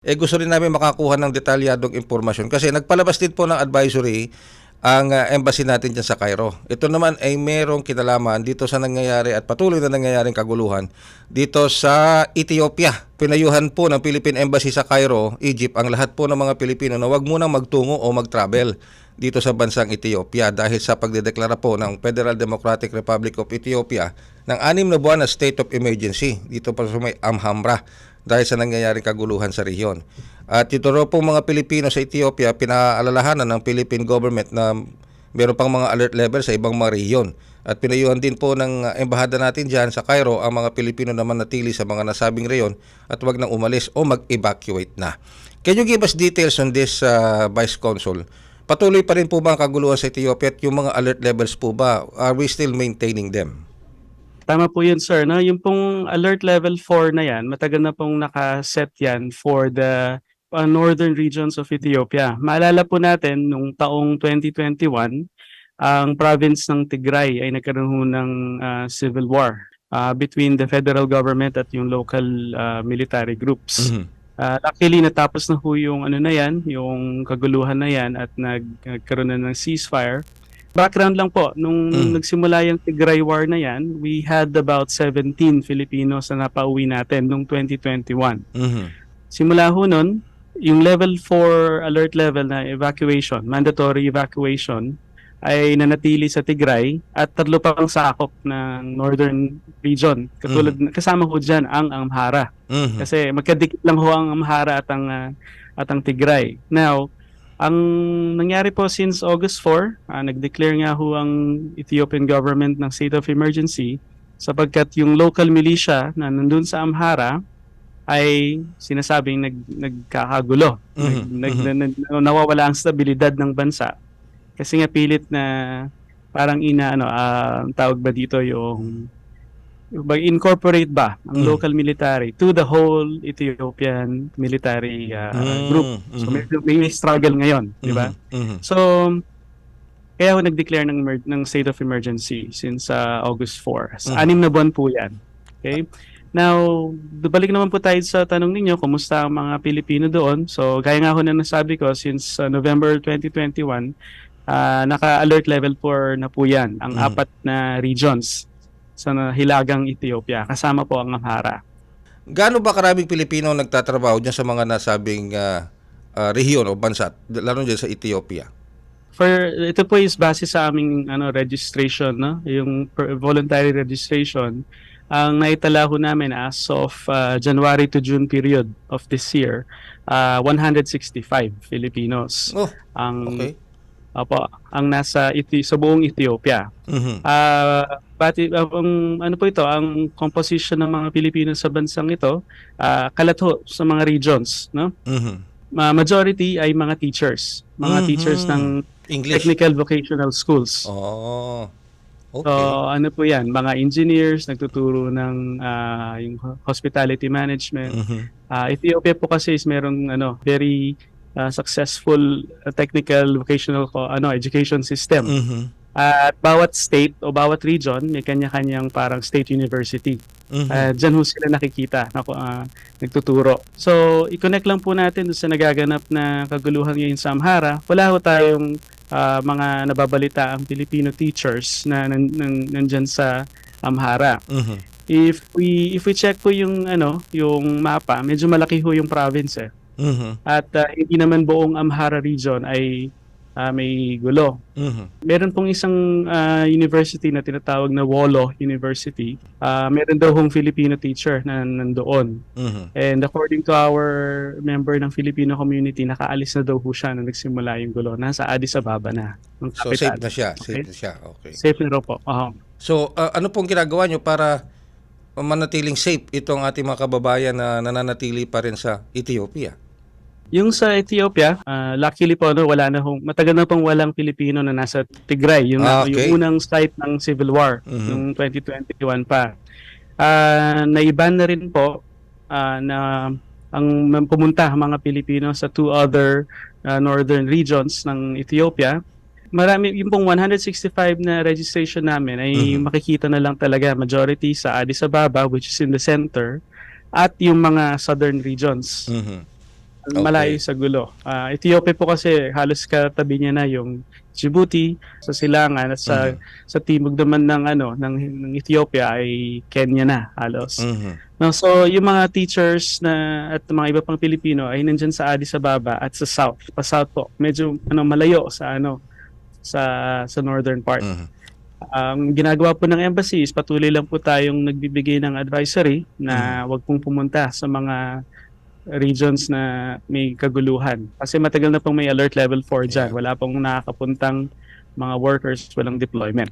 Eh gusto rin namin makakuha ng detalyadong impormasyon kasi nagpalabas din po ng advisory ang uh, embassy natin dyan sa Cairo. Ito naman ay merong kinalaman dito sa nangyayari at patuloy na nangyayaring kaguluhan dito sa Ethiopia. Pinayuhan po ng Philippine Embassy sa Cairo, Egypt, ang lahat po ng mga Pilipino na wag munang magtungo o mag-travel dito sa bansang Ethiopia dahil sa pagdedeklara po ng Federal Democratic Republic of Ethiopia ng anim na buwan na state of emergency dito pa sa may Amhambra dahil sa nangyayaring kaguluhan sa rehiyon. At ito raw po mga Pilipino sa Ethiopia, pinaalalahanan ng Philippine government na meron pang mga alert level sa ibang mga rehiyon. At pinayuhan din po ng uh, embahada natin dyan sa Cairo ang mga Pilipino naman natili sa mga nasabing rehiyon at wag nang umalis o mag-evacuate na. Can you give us details on this, uh, Vice Consul? Patuloy pa rin po ba ang kaguluhan sa Ethiopia at yung mga alert levels po ba, are we still maintaining them? Tama po yun, sir. No? Yung pong alert level 4 na yan, matagal na pong nakaset yan for the uh, northern regions of Ethiopia. Maalala po natin, nung taong 2021, ang province ng Tigray ay nagkaroon ng uh, civil war uh, between the federal government at yung local uh, military groups. Mhm. Uh, luckily, natapos na ho yung ano na yan, yung kaguluhan na yan at nag, nagkaroon na ng ceasefire. Background lang po, nung Mm. nagsimula yung Tigray War na yan, we had about 17 Filipinos na napauwi natin noong 2021. Mhm. Simula ho nun, yung level 4 alert level na evacuation, mandatory evacuation, ay nanatili sa Tigray at tatlo pang sakop ng northern region. Katulad, kasama ho dyan ang Amhara. Mhm. Kasi magkadikit lang ho ang Amhara at ang ah, at ang Tigray. Now, ang nangyari po since August 4, ah, nag-declare nga ho ang Ethiopian government ng state of emergency sapagkat yung local militia na nandun sa Amhara ay sinasabing nag nagkakagulo. Nag, Mhm, nag, na- na- nawawala ang stabilidad ng bansa. Kasi nga pilit na parang ina ano ang tawag ba dito yung yung ba incorporate ba ang Mm. local military to the whole Ethiopian military ah, Mm, group. So mhm. may, may struggle ngayon, di ba? Mhm, mhm. So kaya ako nag-declare ng ng state of emergency since ah, August 4. Sa Mm. Anim na buwan po 'yan. Okay? Now, balik naman po tayo sa tanong ninyo, kumusta ang mga Pilipino doon? So, gaya nga ako na nasabi ko, since ah, November 2021, ah, naka-alert level 4 na po yan, ang Mhm. apat na regions sa hilagang Ethiopia, kasama po ang Amhara. Gaano ba karaming Pilipino nagtatrabaho dyan sa mga nasabing ah, ah, rehiyon o bansa, lalo dyan sa Ethiopia? For ito po is base sa aming ano registration no, yung per- voluntary registration. Ang naitala ho namin as of uh, January to June period of this year, uh, 165 Filipinos Oh, ang okay. Opo, ang nasa Ethi- sa buong Ethiopia. Mhm. Ah, pati uh, ang ano po ito, ang composition ng mga Pilipino sa bansang ito, ah, kalat ho sa mga regions, no? Mhm. Ma- majority ay mga teachers, mga Mhm. teachers ng English. technical vocational schools. Oh. So Okay. ano po 'yan, mga engineers nagtuturo ng ah, yung ho- hospitality management. Mhm. Ah, Ethiopia po kasi is merong ano, very ah, successful technical vocational ko- ano education system. Mhm. At bawat state o bawat region may kanya-kanyang parang state university. Mhm. Uh, diyan ho sila nakikita na ah, nagtuturo. So, i-connect lang po natin sa nagaganap na kaguluhan ngayon sa Amhara. Wala ho tayong ah, mga nababalita ang Filipino teachers na nan, nan, nandyan sa Amhara. Mhm. If we if we check po yung ano, yung mapa, medyo malaki ho yung province eh. Mhm. At ah, hindi naman buong Amhara region ay ah, may gulo. Mhm. Meron pong isang ah, university na tinatawag na Wolo University. Ah, meron daw hong Filipino teacher na nandoon. Mhm. And according to our member ng Filipino community, nakaalis na daw ho siya nung nagsimula yung gulo. Nasa Addis Ababa na. ng So safe na siya, safe Okay. na siya. Okay. Safe na raw po. Oo. So ah, ano pong ginagawa nyo para manatiling safe itong ating mga kababayan na nananatili pa rin sa Ethiopia? Yung sa Ethiopia, ah, luckily po no, wala na hong matagal na pong walang Pilipino na nasa Tigray, yung, Ah, okay. yung unang site ng civil war Mhm. noong 2021 pa. Ah, naiban na rin po ah, na ang pumunta mga Pilipino sa two other ah, northern regions ng Ethiopia. Marami yung pong 165 na registration namin ay Mhm. makikita na lang talaga majority sa Addis Ababa which is in the center at yung mga southern regions. Mhm. malayo sa gulo. Ah, Ethiopia po kasi halos katabi niya na yung Djibouti sa silangan at sa Mhm. sa timog naman ng ano ng, ng Ethiopia ay Kenya na halos. Mhm. No, so yung mga teachers na at mga iba pang Pilipino ay nandiyan sa Addis Ababa at sa south, pa south po. Medyo ano malayo sa ano sa sa northern part. Mhm. Ang ginagawa po ng embassy is patuloy lang po tayong nagbibigay ng advisory na wag pong pumunta sa mga regions na may kaguluhan. Kasi matagal na pong may alert level 4 dyan. Wala pong nakakapuntang mga workers, walang deployment.